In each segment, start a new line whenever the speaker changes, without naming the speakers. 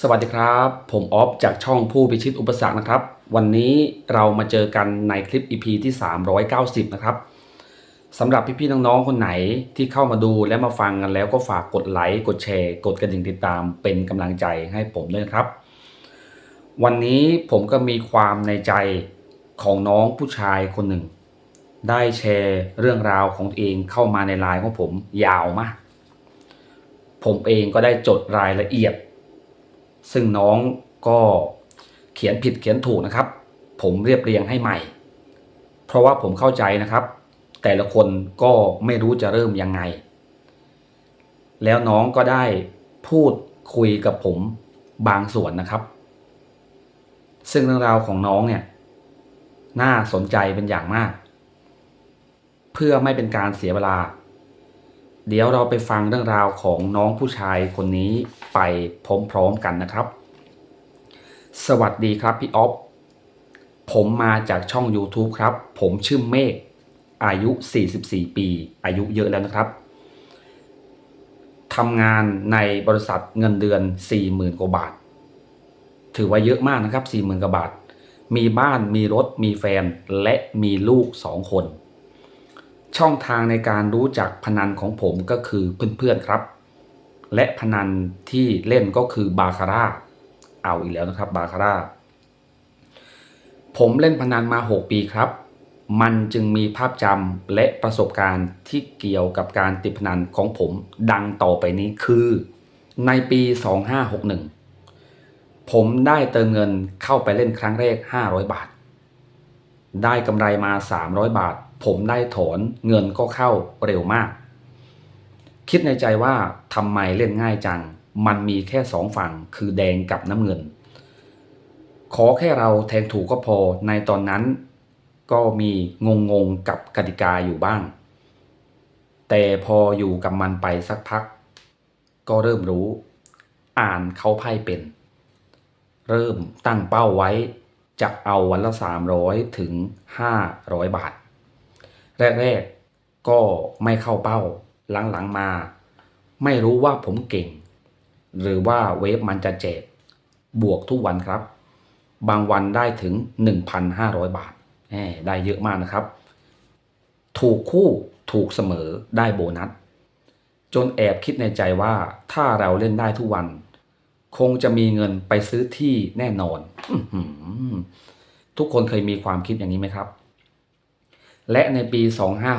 สวัสดีครับ ผมออฟจากช่องผู้พิชิตอุปสรรคนะครับ วันนี้เรามาเจอกันในคลิป EP ที่ 390 นะครับสำหรับพี่ๆน้องๆคนไหนที่เข้ามาดูและมาฟังกันแล้วก็ฝากกดไลค์กดแชร์ กดกระดิ่งติดตามเป็นกำลังใจให้ผมด้วยนะครับ วันนี้ผมก็มีความในใจของน้องผู้ชายคนหนึ่ง ได้แชร์เรื่องราวของตัวเองเข้ามาในไลน์ของผมยาวมาก ผมเองก็ได้จดรายละเอียด ซึ่งน้องก็เขียนผิดเขียนถูกนะครับ ผมเรียบเรียงให้ใหม่ เพราะว่าผมเข้าใจนะครับ แต่ละคนก็ไม่รู้จะเริ่มยังไง แล้วน้องก็ได้พูดคุยกับผมบางส่วนนะครับ ซึ่งเรื่องราวของน้องเนี่ยน่าสนใจเป็นอย่างมาก เพื่อไม่เป็นการเสียเวลา เดี๋ยวเราไปฟังเรื่องราวของน้องผู้ชายคนนี้ ไปพร้อมๆกันนะครับ สวัสดีครับพี่ออฟผมมาจากช่อง YouTube ครับ ผมชื่อเมฆอายุ 44 ปี อายุเยอะแล้วนะครับทำงานในบริษัทเงินเดือน 40,000 กว่าบาท ถือว่าเยอะมากนะครับ 40,000 กว่าบาท มีบ้านมีรถมีแฟนและมีลูก 2 คน ช่องทางในการรู้จักพนันของผมก็คือเพื่อนๆครับ และพนันที่เล่นก็คือบาคาร่าเอาอีกแล้วนะครับบาคาร่าผมเล่นพนันมา 6 ปีครับ มันจึงมีภาพจำและประสบการณ์ที่เกี่ยวกับการติดพนันของผมดังต่อไปนี้คือ ในปี 2561 ผมได้เติมเงินเข้าไปเล่นครั้งแรก 500 บาท ได้กำไรมา 300 บาท ผมได้ถอนเงินก็เข้าเร็วมาก คิดในใจว่าทำไมเล่นง่ายจัง มันมีแค่สองฝั่งคือแดงกับน้ำเงิน ขอแค่เราแทงถูกก็พอในตอนนั้น ก็มีงงงๆกับกติกาอยู่บ้าง แต่พออยู่กับมันไปสักพัก ก็เริ่มรู้ อ่านเขาไพ่เป็น เริ่มตั้งเป้าไว้จะเอาวันละ 300 ถึง 500 บาท แรก ๆ ก็ไม่เข้าเป้า หลังๆมา ไม่รู้ว่าผมเก่ง หรือว่าเวฟมันจะแจกบบวกทุกวันครับ บางวันได้ถึง 1,500 บาทแหมได้เยอะมากนะครับ ถูกคู่ถูกเสมอได้โบนัส จนแอบคิดในใจว่าถ้าเราเล่นได้ทุกวัน คงจะมีเงินไปซื้อที่แน่นอน ทุกคนเคยมีความคิดอย่างนี้ไหมครับ และในปี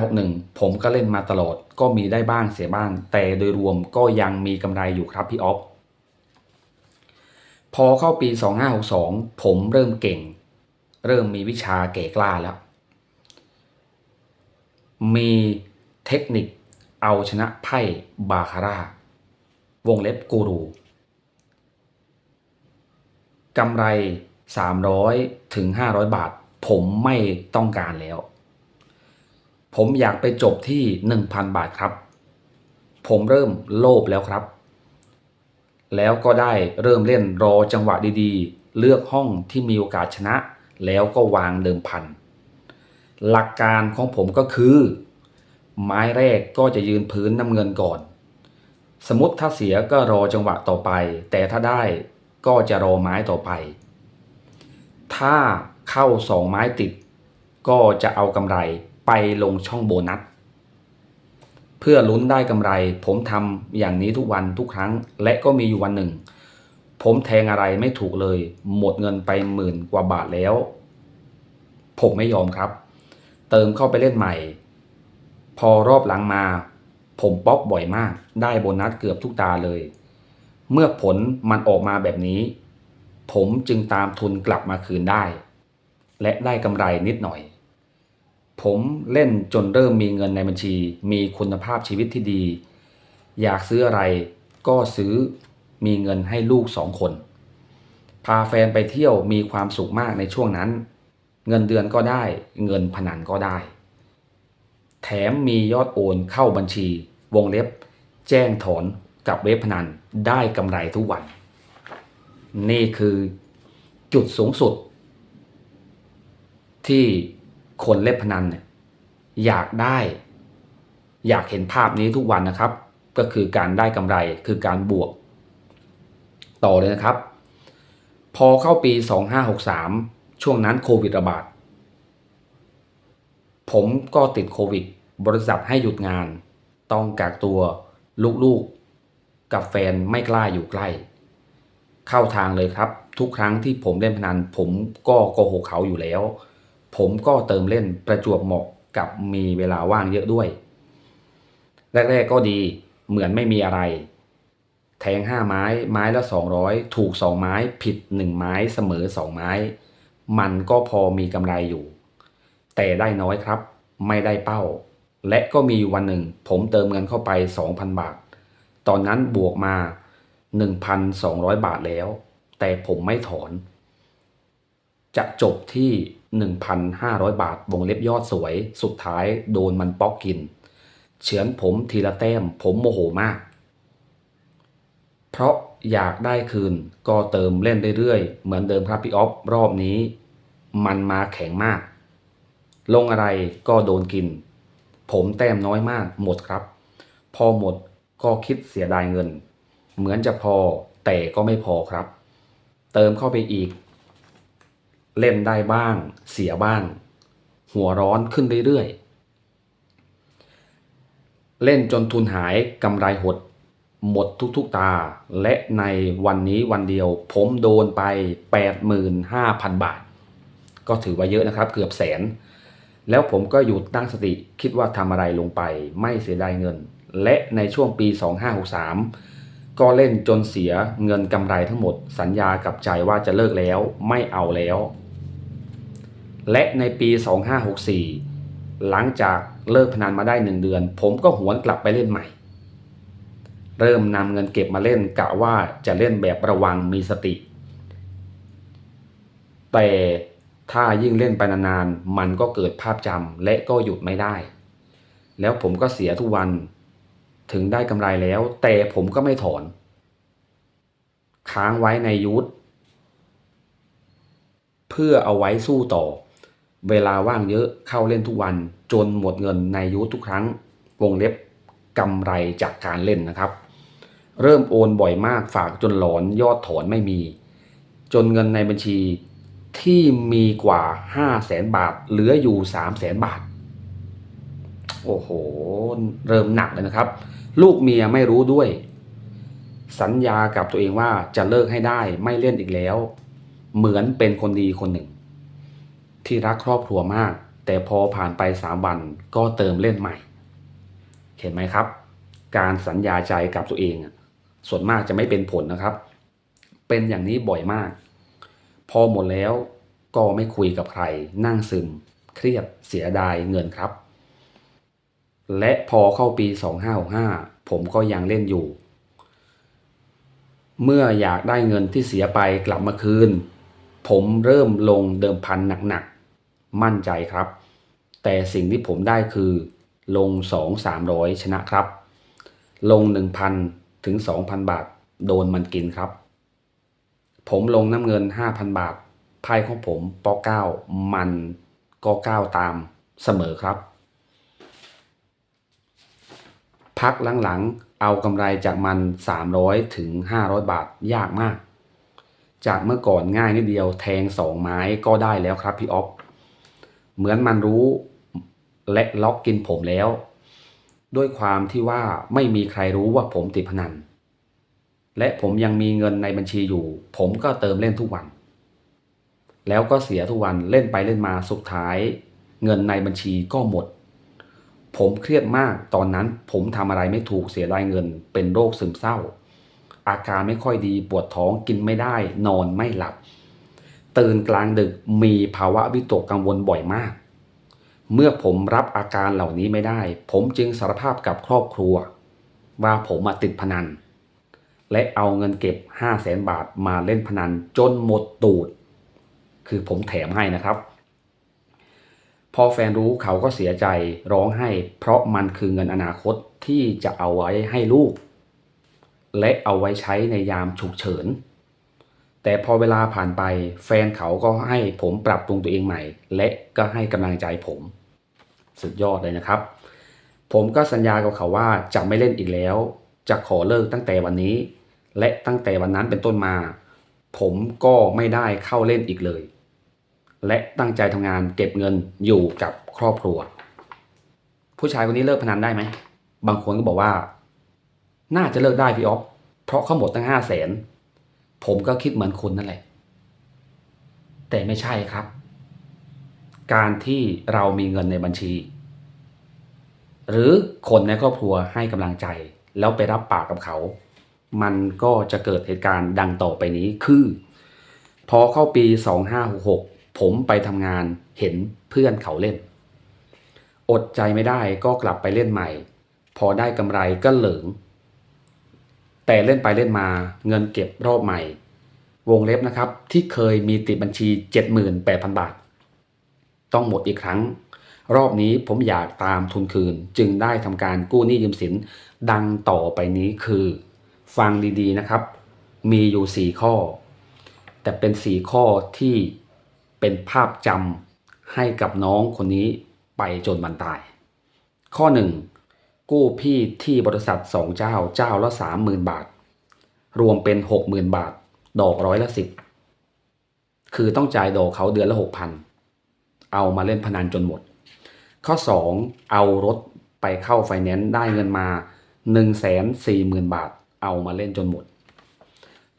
2561 ผมก็เล่นมาตลอด ก็มีได้บ้างเสียบ้าง แต่โดยรวมก็ยังมีกำไรอยู่ครับพี่ออฟ พอเข้าปี 2562 ผมเริ่มเก่ง เริ่มมีวิชาเก่กล้าแล้ว มีเทคนิคเอาชนะไพ่บาคาร่าวงเล็บกูรูกำไร 300 ถึง 500 บาท ผมไม่ต้องการแล้ว ผมอยากไปจบที่ 1,000 บาทครับ ผมเริ่มโลภแล้วครับ แล้วก็ได้เริ่มเล่นรอจังหวะดีๆ เลือกห้องที่มีโอกาสชนะ แล้วก็วางเดิมพัน หลักการของผมก็คือ ไม้แรกก็จะยืนพื้นน้ำเงินก่อน สมมติถ้าเสียก็รอจังหวะต่อไป แต่ถ้าได้ก็จะรอไม้ต่อไป ถ้าเข้าสองไม้ติด ก็จะเอากำไร ไปลงช่องโบนัส เพื่อลุ้นได้กำไร ผมทำอย่างนี้ทุกวันทุกครั้ง และก็มีอยู่วันหนึ่ง ผมแทงอะไรไม่ถูกเลย หมดเงินไปหมื่นกว่าบาทแล้ว ผมไม่ยอมครับ เติมเข้าไปเล่นใหม่ พอรอบหลังมา ผมป๊อกบ่อยมาก ได้โบนัสเกือบทุกตาเลย เมื่อผลมันออกมาแบบนี้ ผมจึงตามทุนกลับมาคืนได้ และได้กำไรนิดหน่อย ผมเล่นจนเริ่มมีเงินในบัญชี มีคุณภาพชีวิตที่ดี อยากซื้ออะไรก็ซื้อมีเงินให้ลูกสองคน พาแฟนไปเที่ยวมีความสุขมากในช่วงนั้น เงินเดือนก็ได้เงินพนันก็ได้ แถมมียอดโอนเข้าบัญชี วงเล็บ แจ้งถอนกับเว็บพนันได้กำไรทุกวัน นี่คือจุดสูงสุด ที่ คนเล่นพนันเนี่ยอยากได้ อยากเห็นภาพนี้ทุกวันนะครับ ก็คือการได้กำไรคือการบวก ต่อเลยนะครับ พอเข้าปี 2563 ช่วงนั้นโควิดระบาด ผมก็ติดโควิด บริษัทให้หยุดงาน ต้องกักตัวลูกๆ กับแฟนไม่กล้าอยู่ใกล้ เข้าทางเลยครับ ทุกครั้งที่ผมเล่นพนันผมก็โกหกเขาอยู่แล้ว ผมก็เติมเล่นประจวบเหมาะกับมีเวลาว่างเยอะด้วย แรกๆก็ดีเหมือนไม่มีอะไร แทงห้าไม้ไม้ละสองร้อยถูกสองไม้ผิดหนึ่งไม้เสมอสองไม้ มันก็พอมีกำไรอยู่ แต่ได้น้อยครับ ไม่ได้เป้า และก็มีวันหนึ่ง ผมเติมเงินเข้าไป 2,000 บาท ตอนนั้นบวกมา 1,200 บาทแล้ว แต่ผมไม่ถอน จะจบที่ 1,500 บาท วงเล็บยอดสวย สุดท้ายโดนมันป๊อกกิน เฉือนผมทีละแต้ม ผมโมโหมาก เพราะอยากได้คืนก็เติมเล่นเรื่อยๆ เหมือนเดิมครับพี่ออฟรอบนี้ มันมาแข็งมาก ลงอะไรก็โดนกิน ผมแต้มน้อยมากหมดครับ พอหมดก็คิดเสียดายเงิน เหมือนจะพอแต่ก็ไม่พอครับ เติมเข้าไปอีก เล่นได้บ้าง เสียบ้าง หัวร้อนขึ้นเรื่อยๆ เล่นจนทุนหายกำไรหด หมดทุกๆตา และในวันนี้วันเดียว ผมโดนไป 85,000 บาท ก็ถือว่าเยอะนะครับเกือบแสน แล้วผมก็หยุดตั้งสติคิดว่าทำอะไรลงไปไม่เสียดายเงิน และในช่วงปี 2563ก็เล่นจนเสียเงินกำไรทั้งหมด สัญญากับใจว่าจะเลิกแล้วไม่เอาแล้ว และในปี 2564 หลังจากเลิกพนันมาได้หนึ่งเดือน ผมก็หวนกลับไปเล่นใหม่ เริ่มนำเงินเก็บมาเล่นกะว่าจะเล่นแบบระวังมีสติ แต่ถ้ายิ่งเล่นไปนานๆ มันก็เกิดภาพจำและก็หยุดไม่ได้ แล้วผมก็เสียทุกวัน ถึงได้กำไรแล้ว แต่ผมก็ไม่ถอน ค้างไว้ในยูทธเพื่อเอาไว้สู้ต่อ เวลาว่างเยอะเข้าเล่นทุกวันจนหมดเงินในยูททุกครั้งวงเล็บกำไรจากการเล่นนะครับ เริ่มโอนบ่อยมากฝากจนหลอนยอดถอนไม่มี จนเงินในบัญชีที่มีกว่า 5 0 0แสนบาท เหลืออยู่ 3 0 0แสนบาท โอ้โห เริ่มหนักเลยนะครับ ลูกเมียไม่รู้ด้วย สัญญากับตัวเองว่าจะเลิกให้ได้ไม่เล่นอีกแล้ว เหมือนเป็นคนดีคนหนึ่ง ที่รักครอบครัวมาก แต่พอผ่านไป 3 วันก็เติมเล่นใหม่ เห็นไหมครับ การสัญญาใจกับตัวเอง ส่วนมากจะไม่เป็นผลนะครับ เป็นอย่างนี้บ่อยมาก พอหมดแล้วก็ไม่คุยกับใคร นั่งซึม เครียดเสียดายเงินครับ และพอเข้าปี 2565 ผมก็ยังเล่นอยู่ เมื่ออยากได้เงินที่เสียไปกลับมาคืน ผมเริ่มลงเดิมพันหนักๆ มั่นใจครับ แต่สิ่งที่ผมได้คือ ลง 2-300 ชนะครับ ลง 1,000 ถึง 2,000 บาท โดนมันกินครับ ผมลงน้ำเงิน 5,000 บาทไพ่ของผมปอ9มันก็9ตามเสมอครับ พักหลังๆ เอากำไรจากมัน 300 ถึง 500 บาทยากมาก จากเมื่อก่อนง่ายนิดเดียวแทง 2 ไม้ก็ได้แล้วครับพี่ออฟ เหมือนมันรู้ และล็อกกินผมแล้ว ด้วยความที่ว่าไม่มีใครรู้ว่าผมติดพนัน และผมยังมีเงินในบัญชีอยู่ ผมก็เติมเล่นทุกวัน แล้วก็เสียทุกวันเล่นไปเล่นมาสุดท้าย เงินในบัญชีก็หมด ผมเครียดมากตอนนั้นผมทำอะไรไม่ถูกเสียดายเงิน เป็นโรคซึมเศร้า อาการไม่ค่อยดีปวดท้องกินไม่ได้ นอนไม่หลับ ตื่นกลางดึกมีภาวะวิตกกังวลบ่อยมาก เมื่อผมรับอาการเหล่านี้ไม่ได้ ผมจึงสารภาพกับครอบครัว ว่าผมมาติดพนัน และเอาเงินเก็บ 5 0 0แสนบาทมาเล่นพนันจนหมดตูด คือผมแถมให้นะครับ พอแฟนรู้เขาก็เสียใจร้องไห้ เพราะมันคือเงินอนาคตที่จะเอาไว้ให้ลูก และเอาไว้ใช้ในยามฉุกเฉิน แต่พอเวลาผ่านไปแฟนเขาก็ให้ผมปรับปรุงตัวเองใหม่ และก็ให้กำลังใจผม สุดยอดเลยนะครับ ผมก็สัญญากับเขาว่าจะไม่เล่นอีกแล้ว จะขอเลิกตั้งแต่วันนี้ และตั้งแต่วันนั้นเป็นต้นมา ผมก็ไม่ได้เข้าเล่นอีกเลย และตั้งใจทำงานเก็บเงินอยู่กับครอบครัว ผู้ชายคนนี้เลิกพนันได้ไหมบางคนก็บอกว่า น่าจะเลิกได้พี่อ๊อฟเพราะเขาหมดตั้งห้าแสน ผมก็คิดเหมือนคุณนั่นแหละ แต่ไม่ใช่ครับ การที่เรามีเงินในบัญชี หรือคนในครอบครัวให้กำลังใจ แล้วไปรับปากกับเขา มันก็จะเกิดเหตุการณ์ดังต่อไปนี้คือ พอเข้าปี 2566 ผมไปทำงานเห็นเพื่อนเขาเล่น อดใจไม่ได้ก็กลับไปเล่นใหม่ พอได้กำไรก็เหลิง แต่เล่นไปเล่นมาเงินเก็บรอบใหม่ วงเล็บนะครับที่เคยมีติดบัญชี 78,000 บาท ต้องหมดอีกครั้ง รอบนี้ผมอยากตามทุนคืน จึงได้ทำการกู้หนี้ยืมสิน ดังต่อไปนี้คือ ฟังดีๆนะครับ มีอยู่ 4 ข้อ แต่เป็น 4 ข้อที่เป็นภาพจำให้กับน้องคนนี้ไปจนวันตาย ข้อ 1 กู้พี่ที่บริษัท2เจ้าเจ้าละ30,000บาท รวมเป็น60,000บาท ดอกร้อยละสิบคือต้องจ่ายดอกเขาเดือนละ6,000เอามาเล่นพนันจนหมด ข้อ 2 เอารถไปเข้าไฟแนนซ์ได้เงินมา 140,000 บาท เอามาเล่นจนหมด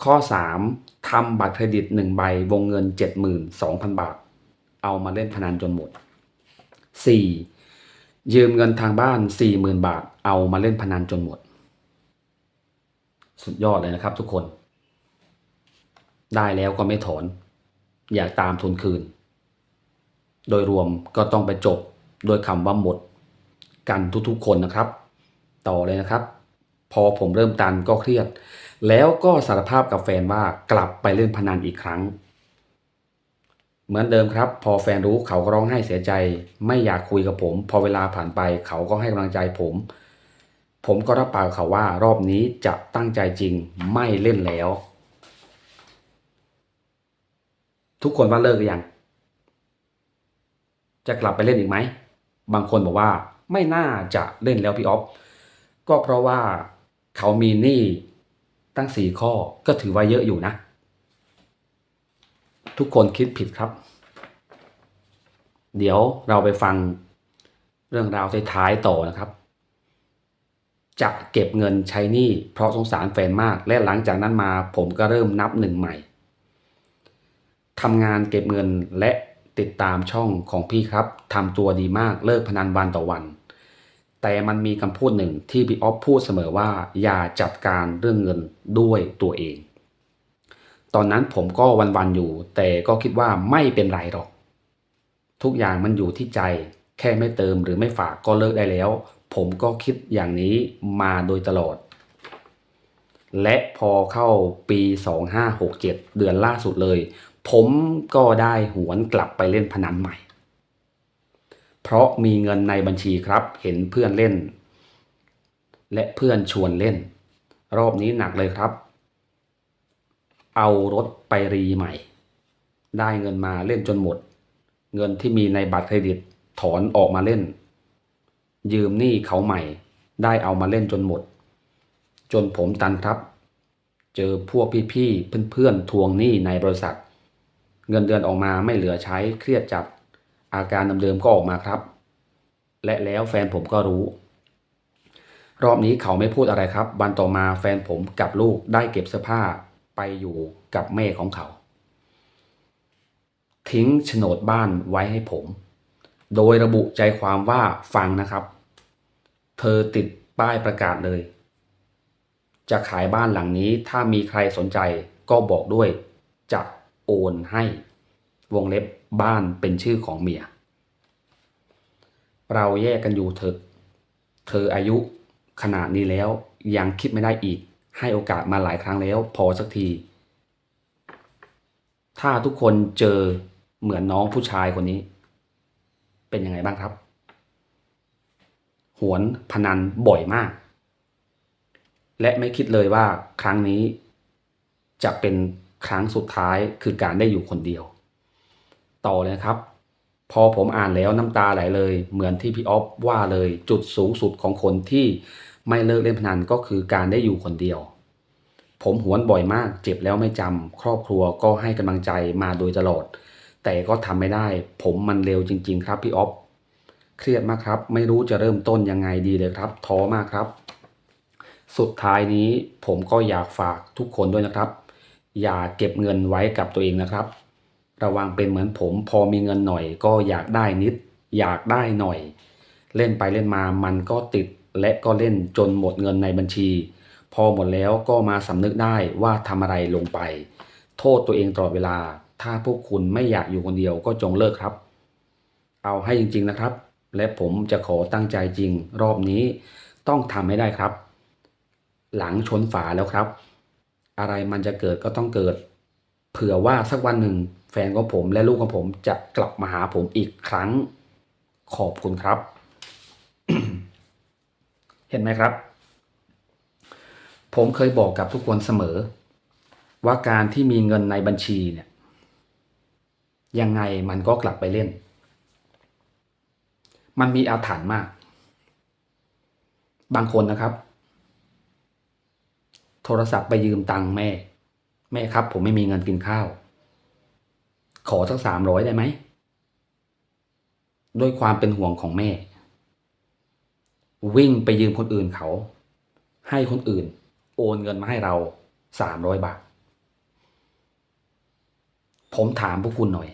ข้อ 3ทำบัตรเครดิต 1 ใบวงเงิน 72,000 บาท เอามาเล่นพนันจนหมด 4. ยืมเงินทางบ้าน 40,000 บาท เอามาเล่นพนันจนหมด สุดยอดเลยนะครับทุกคน ได้แล้วก็ไม่ถอน อยากตามทุนคืน โดยรวมก็ต้องไปจบโดยคำว่าหมด กันทุกๆคนนะครับ ต่อเลยนะครับ พอผมเริ่มตันก็เครียด แล้วก็สารภาพกับแฟนว่ากลับไปเล่นพนันอีกครั้ง เหมือนเดิมครับ พอแฟนรู้เขาก็ร้องไห้เสียใจ ไม่อยากคุยกับผม พอเวลาผ่านไปเขาก็ให้กำลังใจผม ผมก็รับปากเขาว่ารอบนี้จะตั้งใจจริงไม่เล่นแล้ว ทุกคนว่าเลิกหรือยัง จะกลับไปเล่นอีกไหม บางคนบอกว่าไม่น่าจะเล่นแล้วพี่ออฟก็เพราะว่าเขามีหนี้ตั้งสี่ข้อก็ถือว่าเยอะอยู่นะ ทุกคนคิดผิดครับ เดี๋ยวเราไปฟังเรื่องราวท้ายๆต่อนะครับ จะเก็บเงินใช้หนี้เพราะสงสารแฟนมาก และหลังจากนั้นมาผมก็เริ่มนับหนึ่งใหม่ทำงานเก็บเงินและติดตามช่องของพี่ครับทำตัวดีมากเลิกพนันวันต่อวัน แต่มันมีคำพูดหนึ่งที่พี่ออฟพูดเสมอว่า อย่าจัดการเรื่องเงินด้วยตัวเอง ตอนนั้นผมก็วันๆอยู่ แต่ก็คิดว่าไม่เป็นไรหรอก ทุกอย่างมันอยู่ที่ใจ แค่ไม่เติมหรือไม่ฝากก็เลิกได้แล้ว ผมก็คิดอย่างนี้มาโดยตลอด และพอเข้าปี 2567 เดือนล่าสุดเลย ผมก็ได้หวนกลับไปเล่นพนันใหม่ เพราะมีเงินในบัญชีครับ เห็นเพื่อนเล่น และเพื่อนชวนเล่น รอบนี้หนักเลยครับ เอารถไปรีใหม่ ได้เงินมาเล่นจนหมด เงินที่มีในบัตรเครดิตถอนออกมาเล่น ยืมหนี้เขาใหม่ ได้เอามาเล่นจนหมด จนผมตันครับ เจอพวกพี่ๆเพื่อนๆทวงหนี้ในบริษัท เงินเดือนออกมาไม่เหลือใช้เครียดจัดอาการเดิมๆก็ออกมาครับ และแล้วแฟนผมก็รู้ รอบนี้เขาไม่พูดอะไรครับ วันต่อมาแฟนผมกับลูกได้เก็บเสื้อผ้า ไปอยู่กับแม่ของเขา ทิ้งโฉนดบ้านไว้ให้ผม โดยระบุใจความว่าฟังนะครับ เธอติดป้ายประกาศเลย จะขายบ้านหลังนี้ถ้ามีใครสนใจก็บอกด้วยจะโอนให้วงเล็บบ้านเป็นชื่อของเมีย เราแยกกันอยู่เถอะ เธออายุขนาดนี้แล้วยังคิดไม่ได้อีก ให้โอกาสมาหลายครั้งแล้ว พอสักที ถ้าทุกคนเจอเหมือนน้องผู้ชายคนนี้ เป็นยังไงบ้างครับ หวนพนันบ่อยมาก และไม่คิดเลยว่าครั้งนี้ จะเป็นครั้งสุดท้ายคือการได้อยู่คนเดียว ต่อเลยครับ พอผมอ่านแล้วน้ำตาไหลเลย เหมือนที่พี่ออฟว่าเลยจุดสูงสุดของคนที่ ไม่เลิกเล่นพนันก็คือการได้อยู่คนเดียว ผมหวนบ่อยมาก เจ็บแล้วไม่จำครอบครัวก็ให้กำลังใจมาโดยตลอด แต่ก็ทำไม่ได้ ผมมันเร็วจริง ๆ ครับพี่ออฟเครียดมากครับ ไม่รู้จะเริ่มต้นยังไงดีเลยครับ ท้อมากครับ สุดท้ายนี้ผมก็อยากฝากทุกคนด้วยนะครับ อย่าเก็บเงินไว้กับตัวเองนะครับ ระวังเป็นเหมือนผม พอมีเงินหน่อยก็อยากได้นิด อยากได้หน่อย เล่นไปเล่นมามันก็ติด และก็เล่นจนหมดเงินในบัญชี พอหมดแล้วก็มาสำนึกได้ว่าทำอะไรลงไป โทษตัวเองตลอดเวลา ถ้าพวกคุณไม่อยากอยู่คนเดียวก็จงเลิกครับ เอาให้จริงๆนะครับ และผมจะขอตั้งใจจริง รอบนี้ต้องทำให้ได้ครับ หลังชนฝาแล้วครับ อะไรมันจะเกิดก็ต้องเกิด เผื่อว่าสักวันหนึ่ง แฟนของผมและลูกของผมจะกลับมาหาผมอีกครั้ง ขอบคุณครับ เห็นไหมครับ ผมเคยบอกกับทุกคนเสมอ ว่าการที่มีเงินในบัญชีเนี่ยยังไงมันก็กลับไปเล่น มันมีอาถรรพ์มาก บางคนนะครับ โทรศัพท์ไปยืมตังค์แม่ แม่ครับ ผมไม่มีเงินกินข้าว ขอสักสามร้อยได้ไหม ด้วยความเป็นห่วงของแม่ วิ่งไปยืมคนอื่นเขา ให้คนอื่น โอนเงินมาให้เราสามร้อยบาท ผมถามพวกคุณหน่อย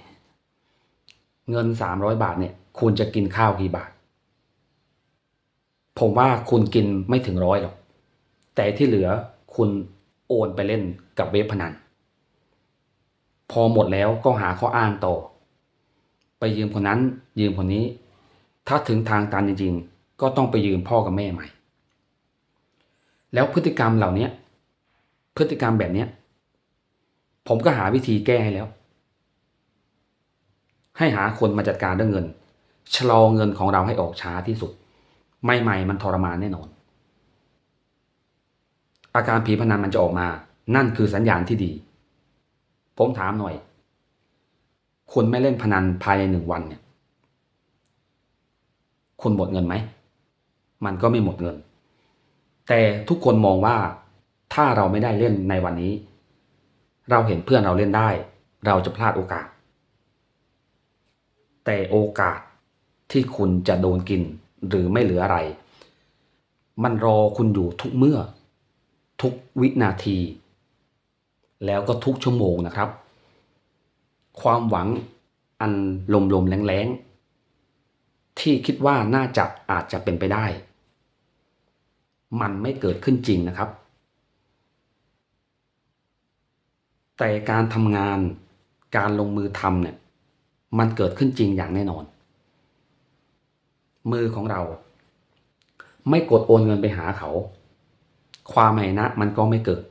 เงินสามร้อยบาทเนี่ย คุณจะกินข้าวกี่บาท ผมว่าคุณกินไม่ถึงร้อยหรอก แต่ที่เหลือคุณโอนไปเล่นกับเว็บพนัน พอหมดแล้วก็หาข้ออ้างต่อ ไปยืมคนนั้นยืมคนนี้ ถ้าถึงทางตันจริงๆ ก็ต้องไปยืมพ่อกับแม่ใหม่ แล้วพฤติกรรมเหล่านี้พฤติกรรมแบบนี้ผมก็หาวิธีแก้ให้แล้ว ให้หาคนมาจัดการเรื่องเงิน ชะลอเงินของเราให้ออกช้าที่สุด ไม่ใหม่มันทรมานแน่นอน อาการผีพนันมันจะออกมา นั่นคือสัญญาณที่ดี ผมถามหน่อย คุณไม่เล่นพนันภายในหนึ่งวันเนี่ย คุณหมดเงินไหม มันก็ไม่หมดเงิน แต่ทุกคนมองว่าถ้าเราไม่ได้เล่นในวันนี้ เราเห็นเพื่อนเราเล่นได้ เราจะพลาดโอกาส แต่โอกาสที่คุณจะโดนกินหรือไม่เหลืออะไร มันรอคุณอยู่ทุกเมื่อ ทุกวินาที แล้วก็ทุกชั่วโมงนะครับ ความหวังอันลมๆแรงๆที่คิดว่าน่าจะอาจจะเป็นไปได้ มันไม่เกิดขึ้นจริงนะครับ แต่การทำงานการลงมือทำเนี่ยมันเกิดขึ้นจริงอย่างแน่นอน มือของเรา ไม่กดโอนเงินไปหาเขา ความไหนะมันก็ไม่เกิด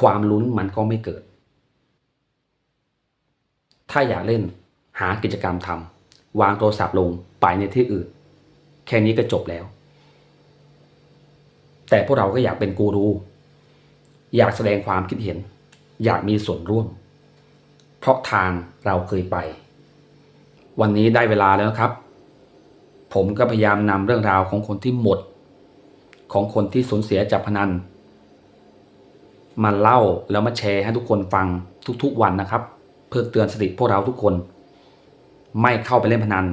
ความลุ้นมันก็ไม่เกิด ถ้าอยากเล่นหากิจกรรมทำวางโทรศัพท์ลงไปในที่อื่น แค่นี้ก็จบแล้ว แต่พวกเราก็อยากเป็นกูรู อยากแสดงความคิดเห็น อยากมีส่วนร่วม เพราะทางเราเคยไป วันนี้ได้เวลาแล้วครับ ผมก็พยายามนำเรื่องราวของคนที่หมด ของคนที่สูญเสียจากพนันมาเล่าแล้วมาแชร์ให้ทุกคนฟังทุกๆวันนะครับ เพื่อเตือนสติพวกเราทุกคน ไม่เข้าไปเล่นพนัน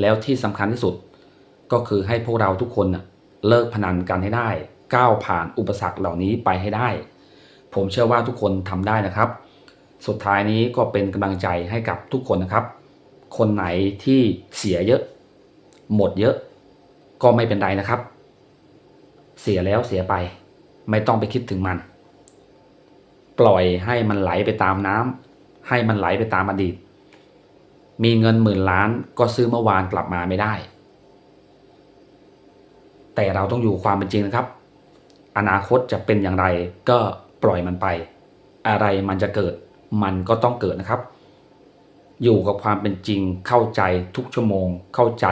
แล้วที่สำคัญที่สุดก็คือให้พวกเราทุกคนน่ะ เลิกพนันกันให้ได้ ก้าวผ่านอุปสรรคเหล่านี้ไปให้ได้ ผมเชื่อว่าทุกคนทำได้นะครับ สุดท้ายนี้ก็เป็นกำลังใจให้กับทุกคนนะครับ คนไหนที่เสียเยอะ หมดเยอะ ก็ไม่เป็นไรนะครับ เสียแล้วเสียไป ไม่ต้องไปคิดถึงมัน ปล่อยให้มันไหลไปตามน้ำให้มันไหลไปตามอดีต มีเงินหมื่นล้านก็ซื้อเมื่อวานกลับมาไม่ได้ แต่เราต้องอยู่ความเป็นจริงนะครับ อนาคตจะเป็นอย่างไรก็ปล่อยมันไป อะไรมันจะเกิดมันก็ต้องเกิดนะครับ อยู่กับความเป็นจริงเข้าใจทุกชั่วโมง เข้าใจ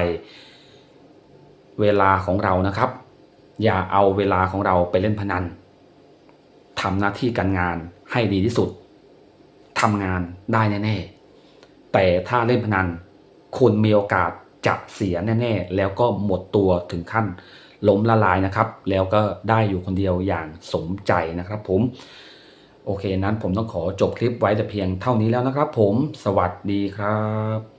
เวลาของเรานะครับ อย่าเอาเวลาของเราไปเล่นพนันทำหน้าที่การงานให้ดีที่สุดทำงานได้แน่ๆ แต่ถ้าเล่นพนันคุณมีโอกาสจะเสียแน่ ๆ แล้วก็หมดตัวถึงขั้น ล้มละลายนะครับ แล้วก็ได้อยู่คนเดียวอย่างสมใจนะครับ ผม โอเคนั้นผมต้องขอจบคลิปไว้แต่เพียงเท่านี้แล้วนะครับ ผมสวัสดีครับ